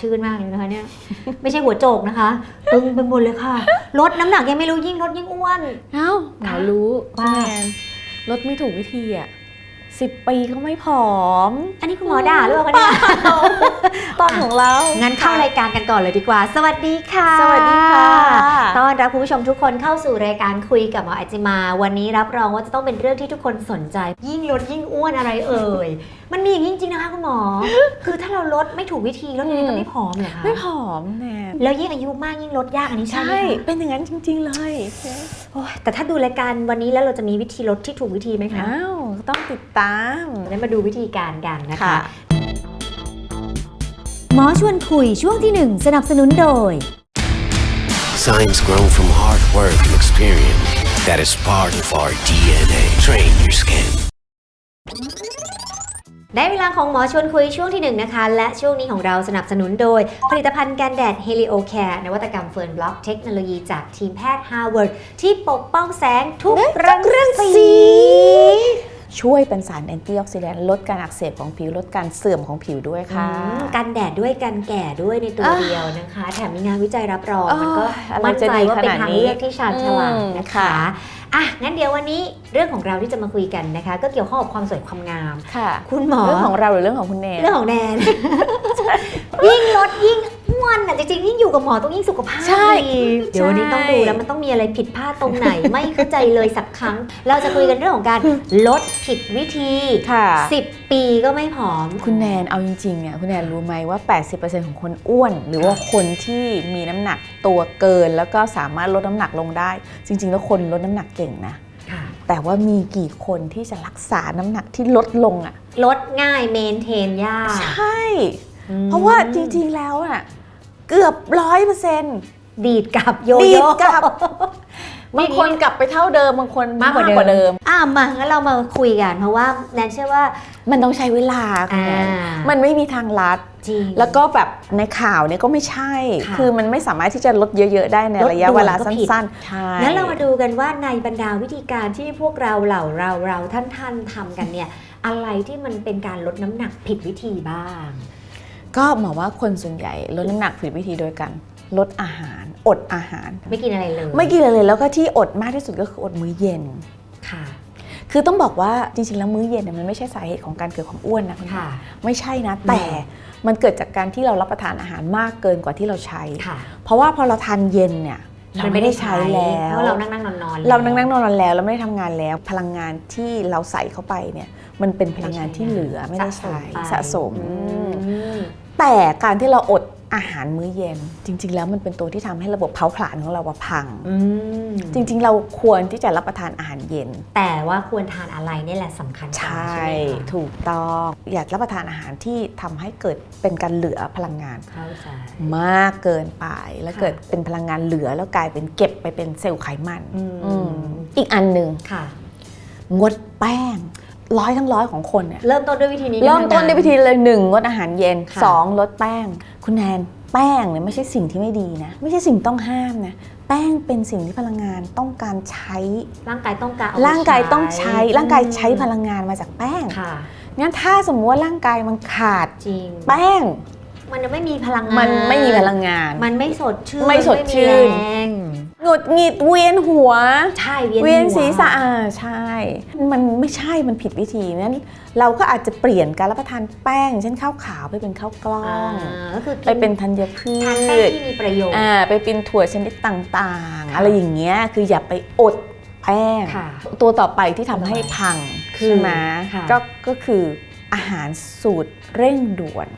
ชาชื่นมากเลยนะคะเนี่ย ไม่ใช่หัวโจกนะคะ ตึงไปหมดเลยค่ะ ลดน้ำหนักยังไม่รู้ยิ่งลดยิ่งอ้วน เอ้าหมอรู้ว่าแนนลดไม่ถูกวิธีอะสิบปีก็ไม่ผอมอันนี้คุณหมอด่าหรือเปล่าคะเนี่ยตอนของเรา งั้นเข้ารายการกันก่อนเลยดีกว่า สวัสดีค่ะสวัสดีค่ะ ต้อนรับคุณผู้ชมทุกคนเข้าสู่รายการคุยกับหมออาจิมา วันนี้รับรองว่าจะต้องเป็นเรื่องที่ทุกคนสนใจ ยิ่งลดยิ่งอ้วนอะไรเอ่ย มันมีอย่างนี้จริงๆนะคะคุณหมอ คือถ้าเราลดไม่ถูกวิธีลดยังไงก็ไม่ผอมเหรอคะไม่ผอมแนนแล้วยิ่งอายุมากยิ่งลดยากอันนี้ใช่ไหมใช่ คะเป็นอย่างนั้นจริง ๆ เลยโอ้ยแต่ถ้าดูรายการวันนี้แล้วเราจะมีวิธีลดที่ถูกวิธีไหมคะอ้าวต้องติดตาม งั้นมาดูวิธีการกันนะคะค่ะหมอชวนคุยช่วงที่1สนับสนุนโดย Science grown from hard work and experience that is part of our DNA. Train your skin. ได้เวลาของหมอชวนคุยช่วงที่ 1 นะคะ และช่วงนี้ของเราสนับสนุนโดย ผลิตภัณฑ์กันแดด Helio Care นวัตกรรมเฟิร์นบล็อกเทคโนโลยีจากทีมแพทย์ Harvard ที่ปกป้องแสงทุกรังสีช่วยเป็นสารแอนตี้ออกซิแดนต์ลดการอักเสบของผิว ลดการเสื่อมของผิวด้วยค่ะอืมกันแดดด้วยกันแก่ด้วยในตัวอะเดียวนะคะ แถมมีงานวิจัยรับรองโอ้ยมันก็อะไรมั่นจะใจดีว่าเป็นขนาดทางนี้เลือกที่ชาญฉลาดอืมนะคะค่ะ อะงั้นเดี๋ยววันนี้เรื่องของเราที่จะมาคุยกันนะคะ ก็เกี่ยวข้องกับความสวยความงาม ค่ะ คุณหมอ เรื่องของเราหรือเรื่องของคุณเนยเรื่องของแนน ยิ่งลดยิ่งอ้ วนอะจริงๆยิ่งอยู่กับหมอต้องยิ่งสุขภาพใช่ดีเดี๋ยววันนี้ต้องดูแล้วมันต้องมีอะไรผิดพลาดตรงไหน ไม่เข้าใจเลยสักครั้ง เราจะคุยกันเรื่องของการลดผิดวิธีค่ะ 10 ปีก็ไม่ผอม คุณแนนเอาจริงๆอะคุณแนนรู้ไหมว่า 80%ของคนอ้วน หรือว่าคนที่มีน้ำหนักตัวเกิน แล้วก็สามารถลดน้ำหนักลงได้ จริง ๆ แล้วคนลดน้ำหนักเก่งนะค่ะแต่ว่ามีกี่คนที่จะรักษาน้ำหนักที่ลดลงอะลดง่ายเมนเทนยาก ใช่อืมเพราะว่าจริง ๆ แล้วอะ เกือบร้อยเปอร์เซ็นต์ดีดกลับโยดีโย่ดกลับบางคนกลับไปเท่าเดิมบางคนมากกว่าเดิม อะมางั้นเรามาคุยกันเพราะว่าแนนเชื่อว่า มันต้องใช้เวลาคุณแนนอ่ามั มันไม่มีทางลัด จริง แล้วก็แบบในข่าวเนี่ยก็ไม่ใช่ ค่ะคือมันไม่สามารถที่จะลดเยอะ ๆ ได้ในลดระยะด่วนเวลาก็สัผิด้นๆใช่งั้นเรามาดูกันว่าในบรรดาวิธีการที่พวกเราเหล่าเราเราท่านท่านๆทำกันเนี่ยอะไรที่มันเป็นการลดน้ำหนักผิดวิธีบ้าง ก็หมายว่าคนส่วนใหญ่ลดน้ำหนักผิดวิธีโดยการลดอาหาร อดอาหาร ไม่กินอะไรเลยไม่กินอะไรเลยแล้วก็ที่อดมากที่สุดก็คืออดมื้อเย็น ค่ะ คือต้องบอกว่าจริงๆแล้วมื้อเย็นเนี่ยมันไม่ใช่สาเหตุของการเกิดความอ้วนนะคุณค่ะ ไม่ใช่นะแต่มันเกิดจากการที่เรารับประทานอาหารมากเกินกว่าที่เราใช้ ค่ะ เพราะว่าพอเราทานเย็นเนี่ยเราไม่ได้ใช้แล้วเพราะเรานั่งนั่งนอนนอนเรานั่งนั่งนอนๆแล้วเราไม่ได้ทำงานแล้ว พลังงานที่เราใส่เข้าไปเนี่ย มันเป็นพลังงานที่เหลือไม่ได้ใช้สะสม แต่การที่เราอดอาหารมื้อเย็น จริง ๆ แล้วมันเป็นตัวที่ทำให้ระบบเผาผลาญของเราอะพังจริง ๆ เราควรที่จะรับประทานอาหารเย็น แต่ว่าควรทานอะไรนี่แหละสำคัญกว่าใช่ไหมคะถูกต้องอยากรับประทานอาหารที่ทำให้เกิดเป็นการเหลือพลังงานเข้าใจมากเกินไปแล้วค่ะเกิดเป็นพลังงานเหลือแล้วกลายเป็นเก็บไปเป็นเซลล์ไขมันอืมอืมอีกอันหนึ่งค่ะงดแป้ง ร้อยทั้งร้อยของคนเนี่ยเริ่มต้นด้วยวิธีนี้เริ่มต้นด้วยวิธีกัเลยหนึ่งงดอาหารเย็นค่ะสองลดแป้ง คุณแนนแป้งเนี่ยไม่ใช่สิ่งที่ไม่ดีนะ ไม่ใช่สิ่งต้องห้ามนะแป้งเป็นสิ่งที่พลังงานต้องการใช้ ร่างกายต้องการเอไปร่างกายต้องใช้ ร่างกายใช้พงลังงานมาจากแป้งค่ะงั้นถ้าสมมติว่าร่างกายมันขาดจริงแป้ง มันจะไม่มีพลังงาน มันไม่มีพลังงาน มันไม่สดชื่นไม่สดชื่นไม่มีแรง หงุดหงิดเวียนหัว ใช่เวียนเวียนหัวศีรษะอ่าใช่ มันไม่ใช่มันผิดวิธีนั้น เราก็อาจจะเปลี่ยนการรับประทานแป้งเช่นข้าวขาวไปเป็นข้าวกล้ออ่างก็คือกิไปเป็นธัญพืทานแป้งชที่มีประโยชน์ อ่าไปเป็นถั่วชนิดต่างๆ ค่ะอะไรอย่างเงี้ยคืออย่าไปอดแป้ง ค่ะตัวต่อไปที่ทำให้พังคือใช่ไหมค่ะ ก็ก็คืออาหารสูตรเร่งด่วน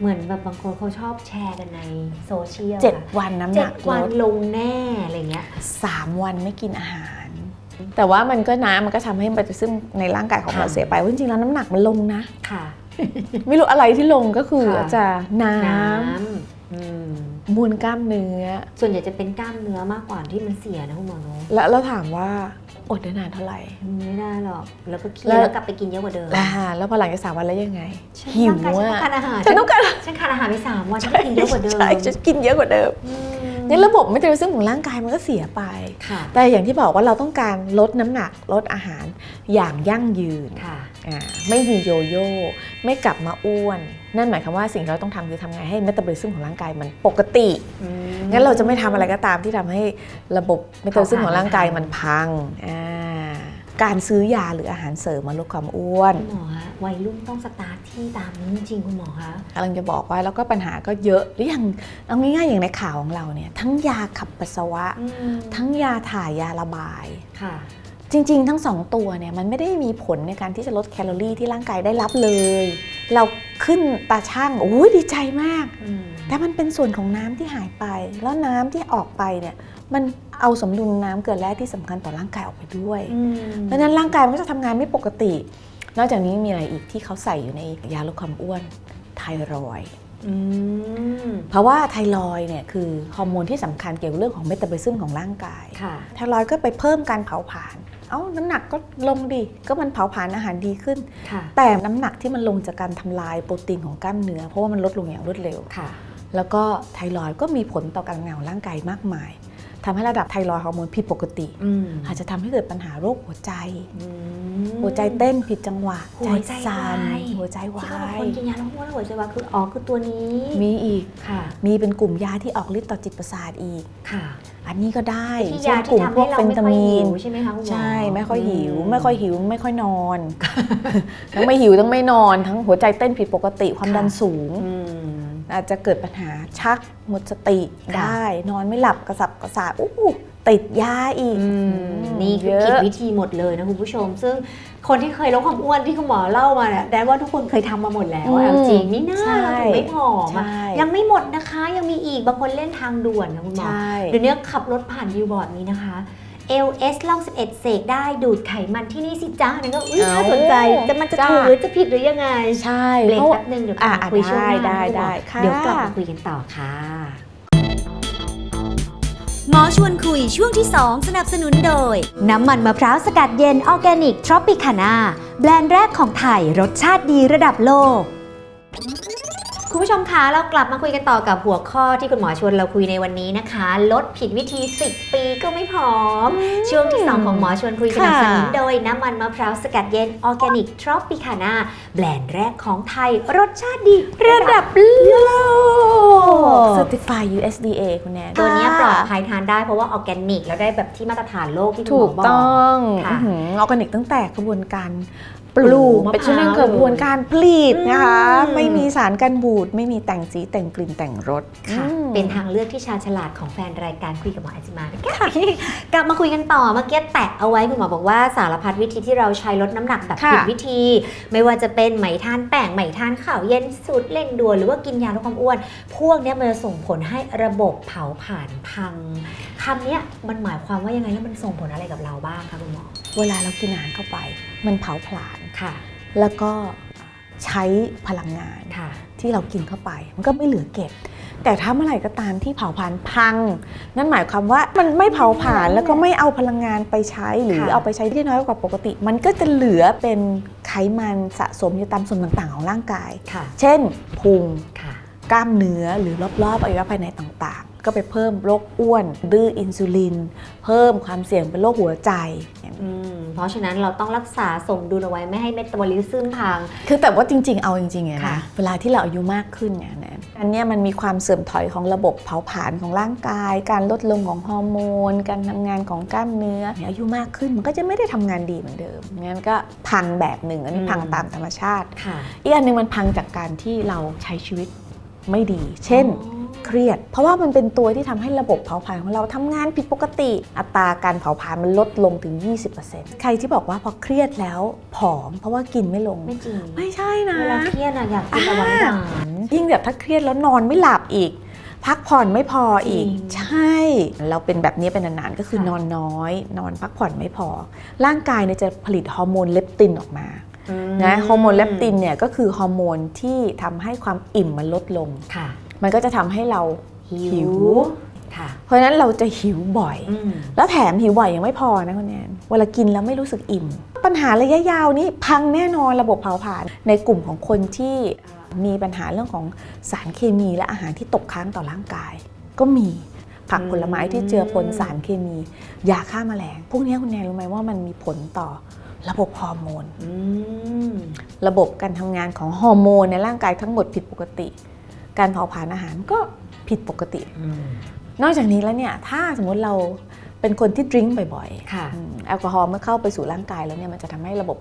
เหมือนแบบบางคนเขาชอบแชร์กันในโซเชียล7วันน้ำหเจ็นัดกวัลนดลงแน่อะไรเงี้ย3วันไม่กินอาหาร แต่ว่ามันก็นะมันก็ทำให้มันซึ่งในร่างกายของเราค่ะ เสียไปว่าจริงๆแล้วน้ำหนักมันลงนะ ค่ะ ไม่รู้อะไรที่ลงก็คือค่ะ อาจจะน้น้ำอืมำมวลกล้ามเนื้อ ส่วนใหญ่จะเป็นกล้ามเนื้อมากกว่าที่มันเสียนะคุณหมอเนอะแล้วเราถามว่า อดได้นานเท่าไหร่ ไม่ได้หรอก แล้วก็เครียแล้ดวแล้วกลับไปกินเยอะกว่าเดิมอ่าแล้วพอหลังจากสามวันแล้วยังไง ฉันหิวร่างกายฉันอะต้องการอาหารฉันต้องการฉันขาดอาหารไปสามวันฉันก็กินเยอะกว่าเดิมใช่จะกินเยอะกว่าเดิม อืม นี่ระบบเมตาบอลิซึมของร่างกายมันก็เสียไปค่ะแต่อย่างที่บอกว่าเราต้องการลดน้ำหนักลดอาหารอย่างยั่งยืนค่ะอ่าไม่มีโยโย่ไม่กลับมาอ้วน นั่นหมายความว่าสิ่งที่เราต้องทำคือทำไงให้เมตาบอลิซึมของร่างกายมันปกติ งั้นเราจะไม่ทำอะไรก็ตามที่ทำให้ระบบเมตาบอลิซึมของร่างกายมันพังอ่า การซื้อยาหรืออาหารเสริมมาลดความอ้วนคุณหมอฮะวัยรุ่นต้องสตาร์ทที่ตามนี้จริงๆคุณหมอคะ กำลังจะบอกว่าแล้วก็ปัญหาก็เยอะหรืออย่างเอาง่ายๆอย่างในข่าวของเราเนี่ยทั้งยาขับปัสสาวะ ทั้งยาถ่ายยาระบาย ค่ะ จริงๆ ทั้งสองตัวเนี่ยมันไม่ได้มีผลในการที่จะลดแคลอรี่ที่ร่างกายได้รับเลย เราขึ้นตาช่างโอ้ยดีใจมาก แต่มันเป็นส่วนของน้ำที่หายไป แล้วน้ำที่ออกไปเนี่ยมันเอาสมดุลน้ำเกลือแร่ที่สำคัญต่อร่างกายออกไปด้วย เพราะฉะนั้นร่างกายมันก็จะทำงานไม่ปกติ นอกจากนี้มีอะไรอีกที่เขาใส่อยู่ในยาลดความอ้วนไทรอยด์อืมเพราะว่าไทรอยด์เนี่ยคือฮอร์โมนที่สำคัญเกี่ยวกับเรื่องของเมตาบอลิซึมของร่างกายค่ะไทรอยด์ก็ไปเพิ่มการเผาผลาญ เอ้าน้ำหนักก็ลงดิก็มันเผาผลาญอาหารดีขึ้นค่ะแต่น้ำหนักที่มันลงจากการทำลายโปรตีนของกล้ามเนื้อเพราะว่ามันลดลงอย่างรวดเร็วค่ะแล้วก็ไทรอยด์ก็มีผลต่อการทำงานของร่างกายมากมาย ทำให้ระดับไทรอยด์ฮอร์โมนผิดปกติอืมอาจจะทำให้เกิดปัญหาโรคหัวใจอืมหัวใจเต้นผิดจังหวะ หัวใจสั่นวายหัวใจที่วาเขาบอกยคนกินยาแล้วหัวแล้วหัวใจวายคืออ๋อคือตัวนี้ มีอีกค่ะ มีเป็นกลุ่มยาที่ออกฤทธิ์ต่อจิตประสาทอีกค่ะ อันนี้ก็ได้ที่เช่ยานกที่ลุ่มทำพวให้กเราเฟนไม่ตาค่อยมีหินวใช่ไหมคะคุณหมอใช่ไม่ค่อยหิวอืไม่ค่อยหิว ไม่ค่อยนอน ทั้งไม่หิวทั้งไม่นอน ทั้งหัวใจเต้นผิดปกติความดันสูง อืมอาจจะเกิดปัญหาชักหมดสติค่ะได้ นอนไม่หลับกระสับกระส่ายอู้หูติดยาอีกอืมนี่คือเยผิดอะวิธีหมดเลยนะคุณผู้ชม ซึ่งคนที่เคยลดความอ้วนที่คุณหมอเล่ามาเนี่ยแดนว่าทุกคนเคยทำมาหมดแล้วอืมเอาจริงนี่น่าใช่เราถึงไม่ผอมอะใช่ยังไม่หมดนะคะ ยังมีอีกบางคนเล่นทางด่วนนะคุณหมอใช่เดี๋ยวนี้ขับรถผ่านวิวบอร์ดนี้นะคะ LS ล่อง11 เสกได้ดูดไขมันที่นี่สิจ้าเนี่ยก็อุ้ยน่าสนใจจะมันจะถูกหรือจะผิดหรือยังไง ใช่เบรกเพราะแป๊บนึงเดี๋ยวกลัอะบมาคุยช่วงหน้าได้นะได้คุณหมอได้ค่ะเดี๋ยวกลับมาคุยกันต่อค่ะ หมอชวนคุยช่วงที่ 2 สนับสนุนโดย น้ำมันมะพร้าวสกัดเย็นออร์แกนิกทรอปิคานาแบรนด์แรกของไทยรสชาติดีระดับโลก คุณผู้ชมคะเรากลับมาคุยกันต่อกับหัวข้อที่คุณหมอชวนเราคุยในวันนี้นะคะ ลดผิดวิธี 10 ปีก็ไม่ผอม ช่วงที่ 2 ของหมอชวนคุยสนับสนุนโดยน้ำมันมะพร้าวสกัดเย็นออร์แกนิกทรอปิคานาแบรนด์แรกของไทย รสชาติดีระดับโลก Certified USDA คุณแนนตัวเนี้ยปลอดภัยทานได้เพราะว่าออร์แกนิก แล้วได้แบบที่มาตรฐานโลกที่คุณถูหมกอบอกต้องค่ะออร์แกนิกตั้งแต่กระบวนการ ปปลูลูกกมะพร้าวเป็นช่วงกระบวนการผลิตนะคะอืมไม่มีสารกันบูด ไม่มีแต่งสีแต่งกลิ่นแต่งรสค่ะอืมเป็นทางเลือกที่ชาญฉลาดของแฟนรายการคุยกับหมออาจิมานะคะกลับมาคุยกันต่อเมื่อกี้แตะเอาไว้คุณหมอบอกว่าสารพัดวิธีที่เราใช้ลดน้ำหนักแบบค่ะผิดวิธี ไม่ว่าจะเป็นไหมทานแป้งไหมทานข้าวเย็นสูตรเร่งด่วนหรือว่ากินยาลดความอ้วน พวกเนี้ยมันจะส่งผลให้ระบบเผาผลาญพังคำเนี้ยมันหมายความว่ายังไงแล้วมันส่งผลอะไรกับเราบ้างคะคุณหมอ เวลาเรากินอาหารเข้าไป มันเผาผลาญค่ะ แล้วก็ใช้พลังงานค่ะที่เรากินเข้าไป มันก็ไม่เหลือเก็บ แต่ถ้าเมื่อไหร่ก็ตามที่เผาผลาญพัง นั่นหมายความว่ามันไม่เผาผลาญแล้วก็ไม่เอาพลังงานไปใช้หรือค่ะเอาไปใช้ที่น้อยกว่าปกติ มันก็จะเหลือเป็นไขมันสะสมอยู่ตามส่วนต่างๆ ของร่างกายค่ะเช่นพุงค่ะกล้ามเนื้อหรือรอบๆอวัยวะภายในต่างๆ ก็ไปเพิ่มโรคอ้วน ดื้ออินซูลิน เพิ่มความเสี่ยงเป็นโรคหัวใจ อืมเพราะฉะนั้นเราต้องรักษาสมดุลเอาไว้ไม่ให้เมตาบอลิซึมพัง คือแต่ว่าจริง ๆ เอาจริงๆอะค่ะนะเวลาที่เราอายุมากขึ้นเนี่ยนะอันเนี้ยมันมีความเสื่อมถอยของระบบเผาผลาญของร่างกาย การลดลงของฮอร์โมน การทำงานของกล้ามเนื้อเนี่ยอายุมากขึ้นมันก็จะไม่ได้ทำงานดีเหมือนเดิม งั้นก็พังแบบหนึ่ง อันนี้พังตามธรรมชาติ ค่ะ อีกอันหนึ่งมันพังจากการที่เราใช้ชีวิตไม่ดี เช่น อ๋อ เครียด เพราะว่ามันเป็นตัวที่ทำให้ระบบเผาผลาญของเราทำงานผิดปกติ อัตราการเผาผลาญมันลดลงถึง 20%ใครที่บอกว่าพอเครียดแล้วผอม เพราะว่ากินไม่ลงไม่จริงไม่ใช่นะเวลาเครียดอะอยากกินแต่หวานหวานยิ่งแบบถ้าเครียดแล้วนอนไม่หลับอีกพักผ่อนไม่พออีกจริงใช่ เราเป็นแบบนี้เป็นนานๆ ก็คือค่ะนอนน้อย นอนพักผ่อนไม่พอ ร่างกายเนี่ยจะผลิตฮอร์โมนเลปตินออกมานะฮอร์โมนเลปตินเนี่ยก็คือฮอร์โมนที่ทำให้ความอิ่มมันลดลงค่ะ มันก็จะทำให้เราหิว ค่ะเพราะฉะนั้นเราจะหิวบ่อย อืมแล้วแถมหิวบ่อยยังไม่พอนะคุณแนนเวลากินแล้วไม่รู้สึกอิ่ม ปัญหาระยะยาวนี่พังแน่นอนระบบเผาผลาญในกลุ่มของคนที่มีปัญหาเรื่องของสารเคมีและอาหารที่ตกค้างต่อร่างกาย ก็มีผักผลไม้ที่เจือปนสารเคมี ยาฆ่าแมลง พวกนี้คุณแนนรู้ไหมว่ามันมีผลต่อระบบฮอร์โมน อืมระบบการทำงานของฮอร์โมนในร่างกายทั้งหมดผิดปกติ การเผาผลาญอาหารก็ผิดปกติอืมนอกจากนี้แล้วเนี่ยถ้าสมมติเราเป็นคนที่ดริ้งบ่อยค่ะๆอืมแอลกอฮอล์เมื่อเข้าไปสู่ร่างกายแล้วเนี่ยมันจะทำให้ระบบ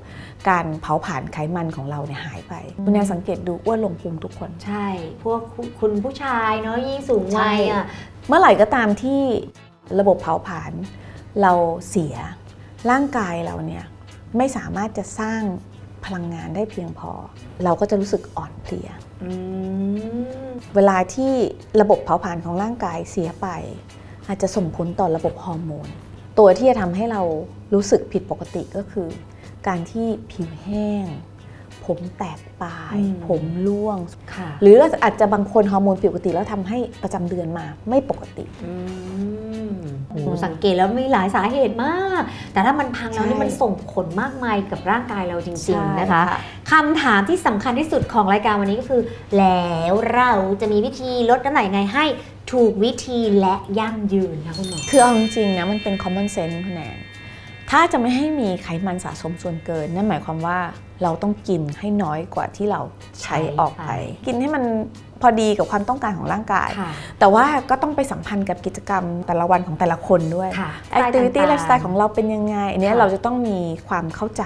การเผาผลาญไขมันของเราเนี่ยหายไปคุณแนนสังเกตดูอ้วนลงพุงทุกคน ใช่ พวกคุณผู้ชายเนาะยิ่งสูงวัยอะเมื่อไหร่ก็ตามที่ระบบเผาผลาญเราเสียร่างกายเราเนี่ยไม่สามารถจะสร้าง พลังงานได้เพียงพอ เราก็จะรู้สึกอ่อนเพลียอืมเวลาที่ระบบเผาผลาญของร่างกายเสียไป อาจจะส่งผลต่อระบบฮอร์โมน ตัวที่จะทำให้เรารู้สึกผิดปกติก็คือ การที่ผิวแห้ง ผมแตกปลายอืมผมร่วงค่ะหรืออาจจะบางคนฮอร์โมนผิดปกติแล้วทำให้ประจำเดือนมาไม่ปกติ อืมโหสังเกตแล้วมีหลายสาเหตุมาก แต่ถ้ามันพังแล้วใช่นี่มันส่งผลมากมายกับร่างกายเราจริงใช่ๆนะคะคำถามที่สำคัญที่สุดของรายการวันนี้ก็คือ แล้วเราจะมีวิธีลดน้ำหนักยังไงให้ถูกวิธีและยั่งยืนคะคุณหมอคือเอาจริงๆนะมันเป็น common sense คุณแนนถ้าจะไม่ให้มีไขมันสะสมส่วนเกิน นั่นหมายความว่า เราต้องกินให้น้อยกว่าที่เราใช้ออกไปใช่กินให้มันพอดีกับความต้องการของร่างกายค่ะแต่ว่าก็ต้องไปสัมพันธ์กับกิจกรรมแต่ละวันของแต่ละคนด้วยค่ะ activity ต่างๆไลฟ์สไตล์ของเราเป็นยังไงอันเนี้ยค่ะเราจะต้องมีความเข้าใจ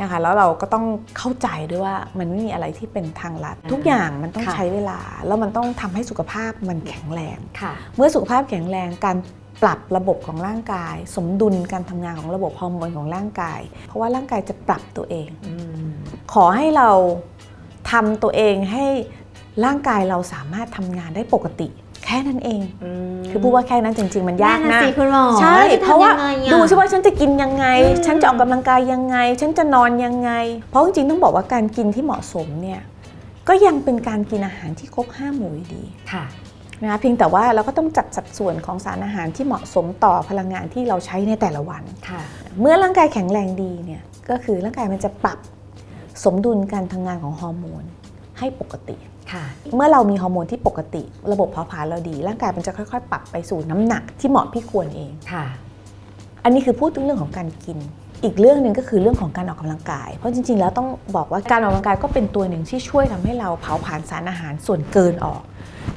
นะคะ แล้วเราก็ต้องเข้าใจด้วยว่ามันไม่มีอะไรที่เป็นทางลัด ทุกอย่างมันต้องค่ะใช้เวลา แล้วมันต้องทำให้สุขภาพมันแข็งแรงค่ะเมื่อสุขภาพแข็งแรงการ ปรับระบบของร่างกาย สมดุลการทำงานของระบบฮอร์โมนของร่างกาย เพราะว่าร่างกายจะปรับตัวเองอืมขอให้เราทำตัวเองให้ร่างกายเราสามารถทำงานได้ปกติ แค่นั้นเอง คือพูดว่าแค่นั้นจริง ๆ มันยากนั่นนะน่ะสิคุณหมอใช่แล้วจเพราะว่าทำยังไงอะดูสิว่าฉันจะกินยังไงอืมฉันจะออกกำลังกายยังไง ฉันจะนอนยังไง เพราะจริงๆต้องบอกว่าการกินที่เหมาะสมเนี่ยก็ยังเป็นการกินอาหารที่ครบห้าหมู่อยู่ดีค่ะ นะคะเพียงแต่ว่าเราก็ต้องจัดสัดส่วนของสารอาหารที่เหมาะสมต่อพลังงานที่เราใช้ในแต่ละวันค่ะเมื่อร่างกายแข็งแรงดีเนี่ยก็คือร่างกายมันจะปรับสมดุลการทำงานของฮอร์โมนให้ปกติค่ะเมื่อเรามีฮอร์โมนที่ปกติ ระบบเผาผลาญเราดี ร่างกายมันจะค่อยๆ ปรับไปสู่น้ำหนักที่เหมาะพี่ควรเองค่ะ อันนี้คือพูดถึงเรื่องของการกิน อีกเรื่องหนึ่งก็คือเรื่องของการออกกำลังกาย เพราะจริง ๆ แล้วต้องบอกว่าการออกกำลังกายก็เป็นตัวหนึ่งที่ช่วยทำให้เราเผาผลาญสารอาหารส่วนเกินออก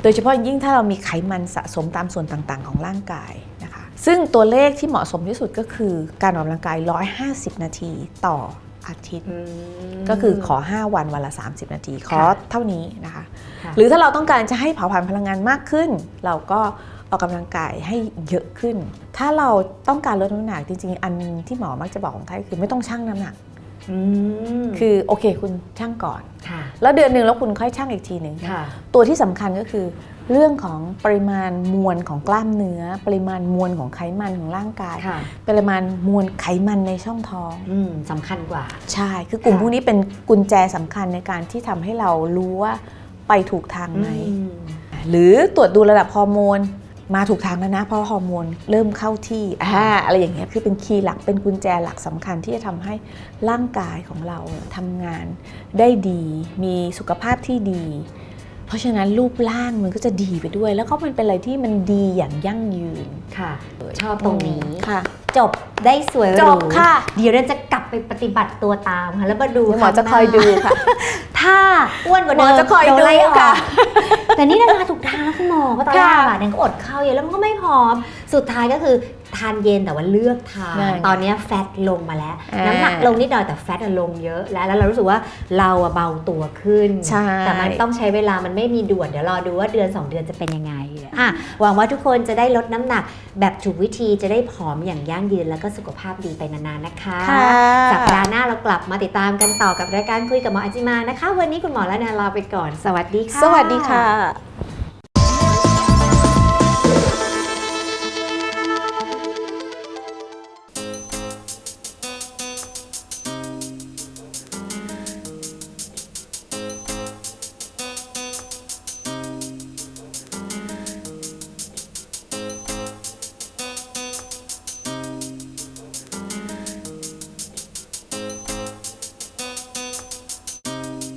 โดยเฉพาะยิ่งถ้าเรามีไขมันสะสมตามส่วนต่างๆ ของร่างกายนะคะ ซึ่งตัวเลขที่เหมาะสมที่สุดก็คือการออกกำลังกาย 150 นาทีต่ออาทิตย์ ก็คือขอ 5 วันวันละ 30 นาที ขอเท่านี้นะคะค่ะหรือถ้าเราต้องการจะให้เผาผลาญพลังงานมากขึ้น เราก็ออกกำลังกายให้เยอะขึ้น ถ้าเราต้องการลดน้ำหนักจริงๆ อันที่หมอมักจะบอกของไทยคือไม่ต้องชั่งน้ำหนักอืม คือโอเคคุณชั่งก่อนค่ะแล้วเดือนหนึ่งแล้วคุณค่อยชั่งอีกทีหนึ่งค่ะตัวที่สำคัญก็คือ เรื่องของปริมาณมวลของกล้ามเนื้อ ปริมาณมวลของไขมันของร่างกายค่ะปริมาณมวลไขมันในช่องท้องอืมสำคัญกว่า ใช่ คือกลุ่มค่ะพวกนี้เป็นกุญแจสำคัญในการที่ทำให้เรารู้ว่าไปถูกทางไหมอืมหรือตรวจดูระดับฮอร์โมน มาถูกทางแล้วนะ เพราะฮอร์โมนเริ่มเข้าที่อ่าอะไรอย่างเงี้ยคือเป็นคีย์หลักเป็นกุญแจหลักสำคัญที่จะทำให้ร่างกายของเราทำงานได้ดี มีสุขภาพที่ดี เพราะฉะนั้นรูปร่างมันก็จะดีไปด้วย แล้วก็มันเป็นอะไรที่มันดีอย่างยั่งยืนค่ะ ชอบตรงนี้ค่ะ จบได้สวยหจรูบค่ะ เดี๋ยวเราจะกลับไปปฏิบัติตัวตามค่ะแล้วมาดูหมอจะคอยดูค่ะ ถ้าอ้วนกว่าหมเดิอมจะคอยโดนไล่อดูอกค่ะ แต่นี่นานาถูก ทางแล้วคุณหมอเพราะตอนแรกค่ะอะเนี่ยก็อดข้าวเยอะแล้วมันก็ไม่พร้อมสุดท้ายก็คือทานเย็นแต่ว่าเลือกทานนั่นไงตอนเนี้ยแฟตลงมาแล้วอ่าน้ำหนักลงนิดหน่อยแต่แฟตอะลงเยอะแล้วแล้วเรารู้สึกว่าเราอะเบาตัวขึ้นใช่แต่มันต้องใช้เวลามันไม่มีด่วนเดี๋ยวรอดูว่าเดือน 2 เดือนจะเป็นยังไงอะหวังว่าทุกคนจะได้ลดน้ำหนักแบบถูกวิธีจะได้ผอมอย่างยั่งยืนแล้วก็สุขภาพดีไปนานๆนะคะค่ะสัปดาห์หน้าเรากลับมาติดตามกันต่อกับรายการคุยกับหมออาจิมานะคะ วันนี้คุณหมอและนาลาไปก่อน สวัสดีค่ะ สวัสดีค่ะ